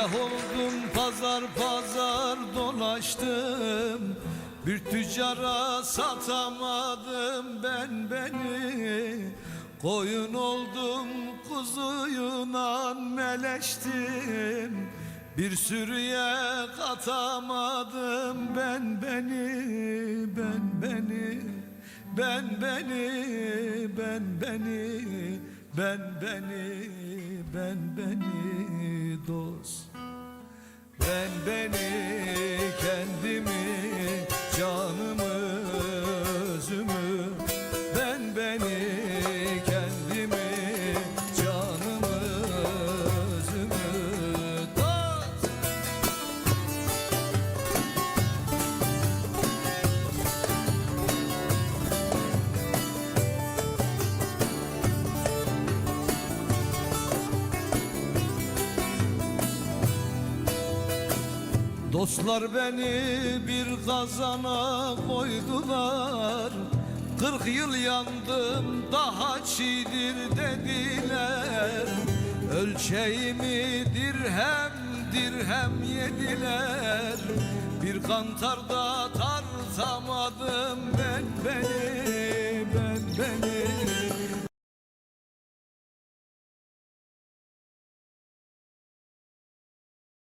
Seyyah oldum pazar pazar dolaştım. Bir tüccara satamadım ben beni. Koyun oldum kuzuyla meleştim Bir sürüye katamadım ben beni Ben beni ben beni ben beni ben beni ben beni dost ben Dostlar beni bir kazana koydular. Kırk yıl yandım daha çiğdir dediler. Ölçeğimi dirhem dirhem yediler. Bir kantarda